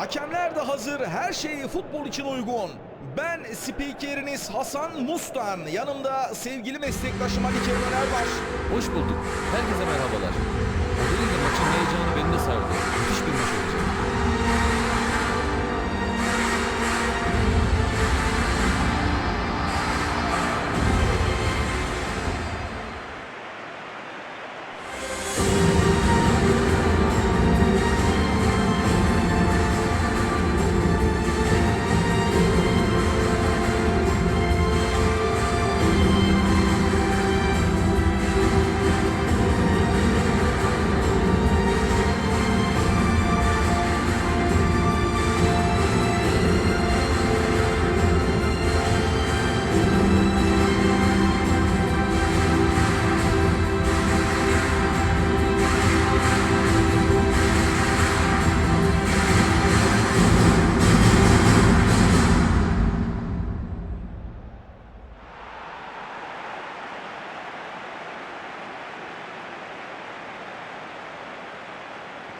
Hakemler de hazır, her şey futbol için uygun. Ben spikeriniz Hasan Mustan. Yanımda sevgili meslektaşım Ali Kerim var. Hoş bulduk. Herkese merhabalar. O değil de maçın heyecanı beni de sardı. Müthiş bir maç olacak.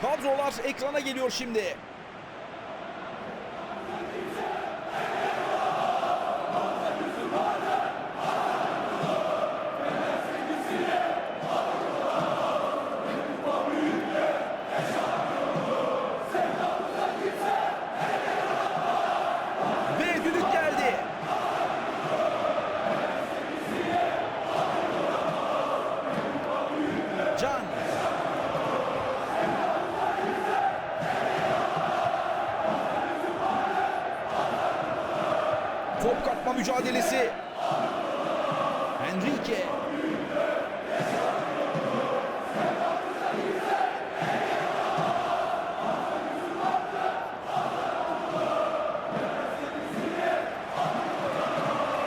Kadrolar ekrana geliyor şimdi. Mücadelesi. Enrique.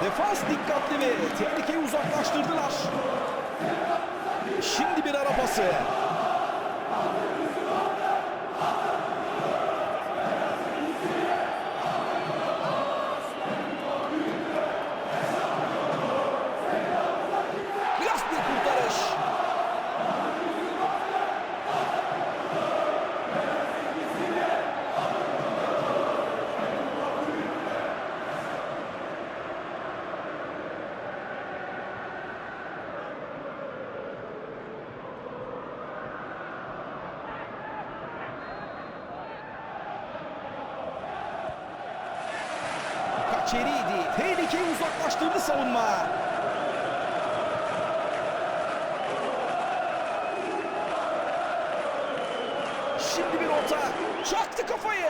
Defans dikkatli ve tehlikeyi uzaklaştırdılar. Şimdi bir ara pası. Klas bir kurtarış. Kaçeriydi. Tehlikeyi uzaklaştırdı savunma. Şimdi bir orta. Çaktı kafayı.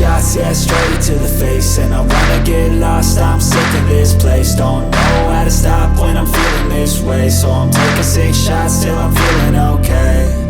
shots, yeah, straight to the face. And I wanna get lost, I'm sick of this place. Don't know how to stop when I'm feeling this way. So I'm taking six shots till I'm feeling okay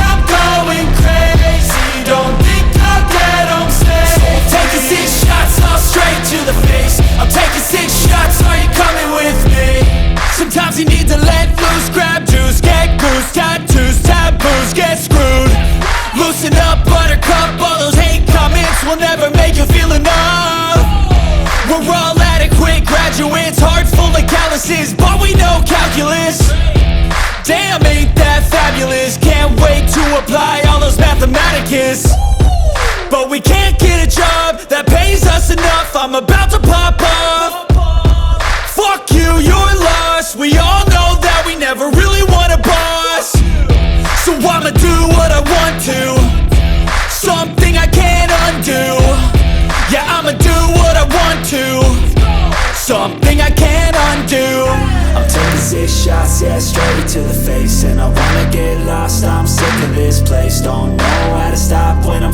I'm taking six shots, are you coming with me? Sometimes you need to let loose, grab juice, get goose Tattoos, taboos, get screwed. Loosen up, buttercup, all those hate comments Will never make you feel enough. We're all adequate graduates, hearts full of calluses But we know calculus. Damn, ain't that fabulous? Can't wait to apply all those mathematicus Jesus enough, I'm about to pop off. Fuck you, you're lost We all know that we never really want a boss. So I'ma do what I want to. Something I can't undo. Yeah, I'ma do what I want to. Something I can't undo. I'm taking six shots, yeah, straight to the face. And I wanna get lost, I'm sick of this place. Don't know how to stop when I'm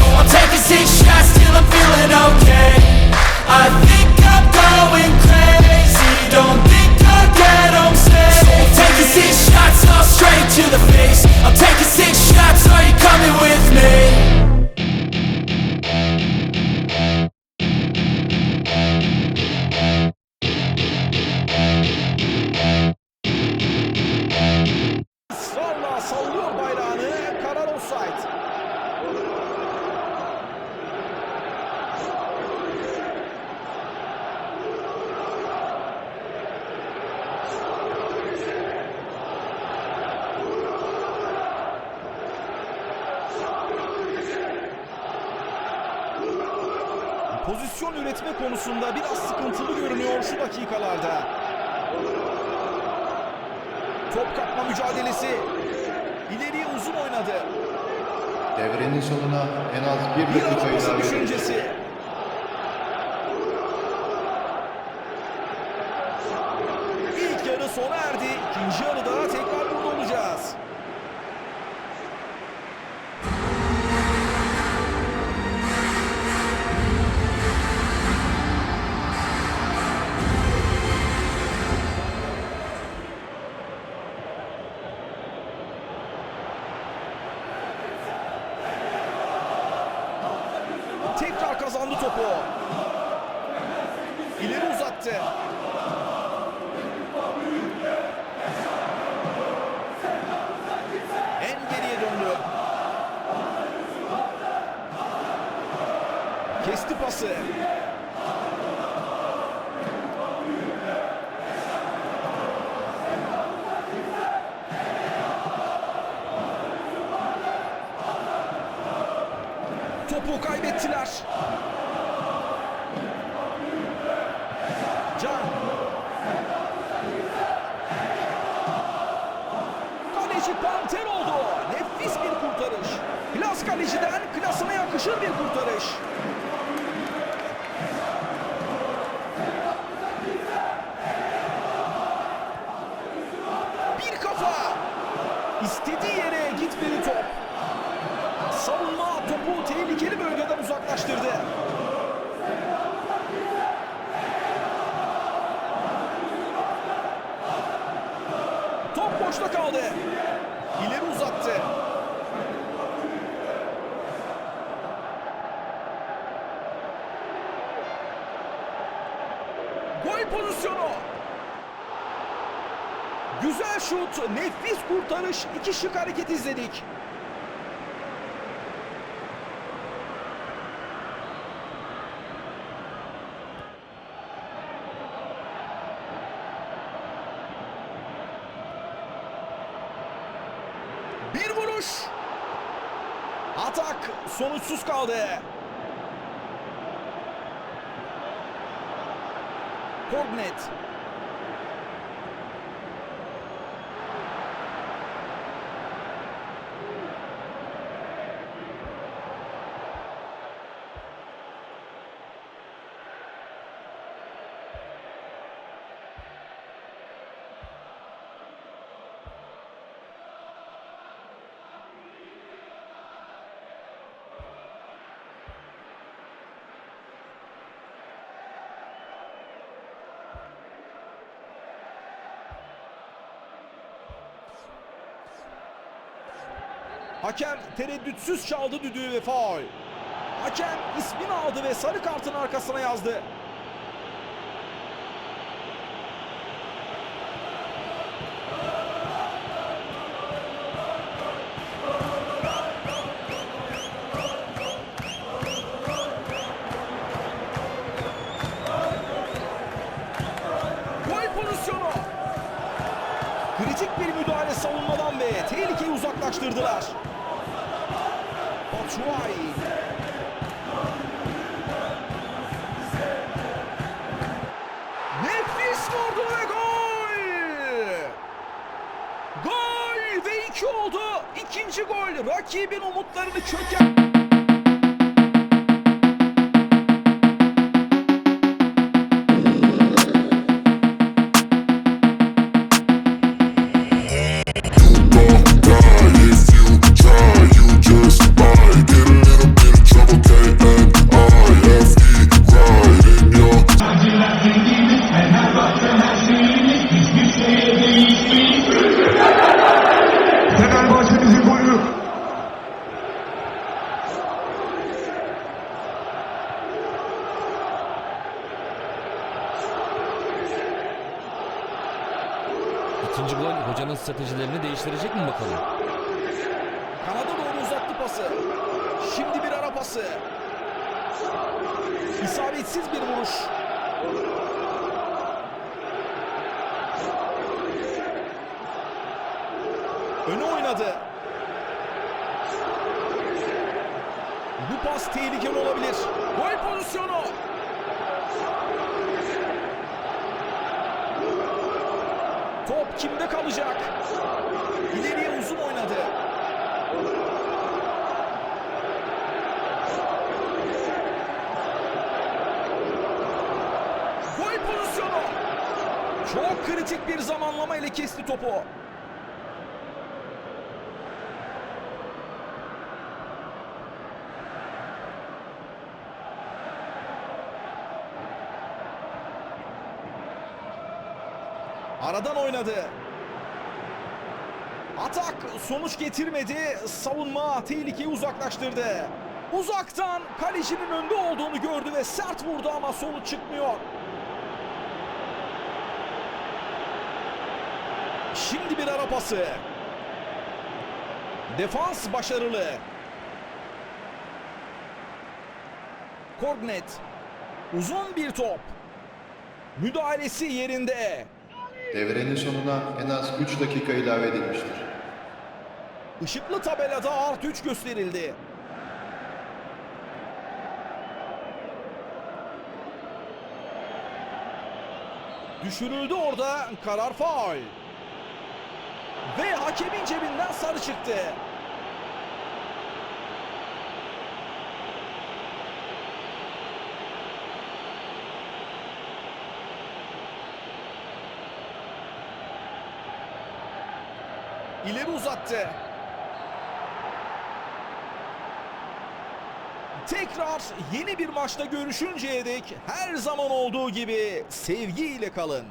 Üretme konusunda biraz sıkıntılı görünüyor şu dakikalarda. Top kapma mücadelesi. İleriye uzun oynadı. Devrenin sonuna en az bir dakika ilave düşüncesi. Kesti pası. Topu kaybettiler. Can. Kaleci panter oldu. Nefis bir kurtarış. Klas kaleciden klasına yakışır bir kurtarış. Boşta kaldı. İleri uzattı. Gol pozisyonu. Güzel şut, nefis kurtarış, iki şık hareket izledik. Bir vuruş. Atak sonuçsuz kaldı. Kornet. Hakem tereddütsüz çaldı düdüğü ve faul. Hakem ismini aldı ve sarı kartın arkasına yazdı. kritik bir müdahale savunmadan ve tehlikeyi uzaklaştırdılar. Batshuayi. Nefis vurdu ve gol! Gol ve iki oldu. İkinci gol rakibin umutlarını çöker. Fenerbahçe'mizin golü. İkinci gol hocanın stratejilerini değiştirecek mi bakalım? Kanada doğru uzattı pası. Şimdi bir ara pası. İsabetsiz bir vuruş. Oynadı. Bu pas tehlikeli olabilir. Gol pozisyonu. Top kimde kalacak? İleriye uzun oynadı. Gol pozisyonu. Çok kritik bir zamanlama ile kesti topu. Aradan oynadı. Atak sonuç getirmedi. Savunma tehlikeyi uzaklaştırdı. Uzaktan kalecinin önde olduğunu gördü ve sert vurdu ama sonuç çıkmıyor. Şimdi bir ara pası. Defans başarılı. Kornet. Uzun bir top. Müdahalesi yerinde. Devrenin sonuna en az 3 dakika ilave edilmiştir. Işıklı tabelada artı 3 gösterildi. Düşürüldü orada karar faul. Ve hakemin cebinden sarı çıktı. İleri uzattı. Tekrar yeni bir maçta görüşünceye dek her zaman olduğu gibi sevgiyle kalın.